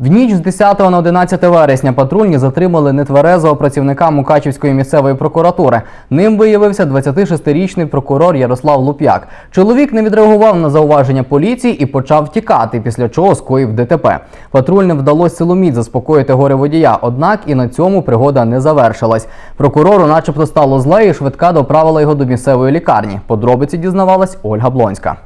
В ніч з 10 на 11 вересня патрульні затримали нетверезого працівника Мукачівської місцевої прокуратури. Ним виявився 26-річний прокурор Ярослав Луп'як. Чоловік не відреагував на зауваження поліції і почав втікати, після чого скоїв ДТП. Патрульним вдалося силоміць заспокоїти горе водія, однак і на цьому пригода не завершилась. Прокурору, начебто, стало зле, і швидка доправила його до місцевої лікарні. Подробиці дізнавалась Ольга Блонська.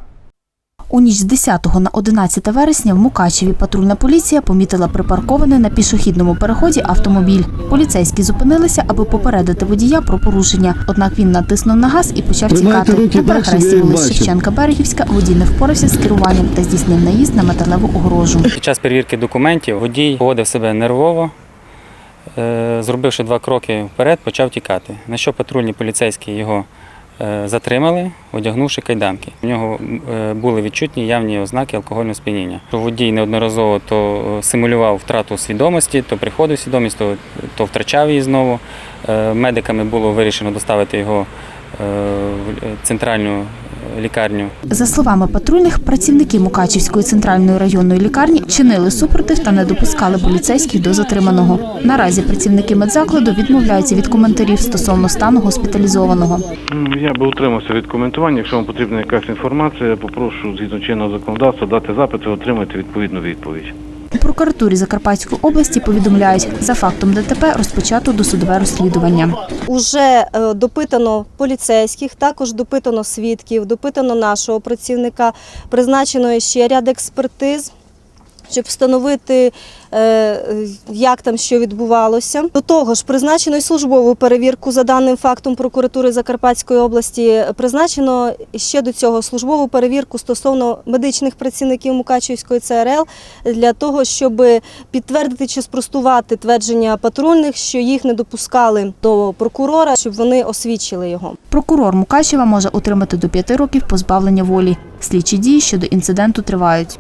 У ніч з 10 на 11 вересня в Мукачеві патрульна поліція помітила припаркований на пішохідному переході автомобіль. Поліцейські зупинилися, аби попередити водія про порушення. Однак він натиснув на газ і почав тікати. На перехресті вулиць. Шевченка Берегівська водій не впорався з керуванням та здійснив наїзд на металеву огорожу. Під час перевірки документів водій поводив себе нервово, е, зробивши два кроки вперед, почав тікати. На що патрульні поліцейські його затримали, одягнувши кайданки. У нього е, були відчутні явні ознаки алкогольного сп'яніння. Водій неодноразово то е, симулював втрату свідомості, то приходив свідомість, то, то втрачав її знову. Е, Медиками було вирішено доставити його е, в е, центральну лікарню За словами патрульних, працівники Мукачівської центральної районної лікарні чинили супротив та не допускали поліцейських до затриманого. Наразі працівники медзакладу відмовляються від коментарів стосовно стану госпіталізованого. Ну, Я би утримався від коментування. Якщо вам потрібна якась інформація, я попрошу згідно чинного законодавства дати запит і отримати відповідну відповідь. У прокуратурі Закарпатської області повідомляють, за фактом ДТП розпочато досудове розслідування. Уже е, допитано поліцейських, також допитано свідків, допитано нашого працівника, призначено ще ряд експертиз, щоб встановити, е, як там що відбувалося. До того ж, призначено й службову перевірку за даним фактом прокуратури Закарпатської області. Призначено ще до цього службову перевірку стосовно медичних працівників Мукачівської ЦРЛ для того, щоб підтвердити чи спростувати твердження патрульних, що їх не допускали до прокурора, щоб вони освідчили його. Прокурор Мукачева може отримати до п'яти років позбавлення волі. Слідчі дії щодо інциденту тривають.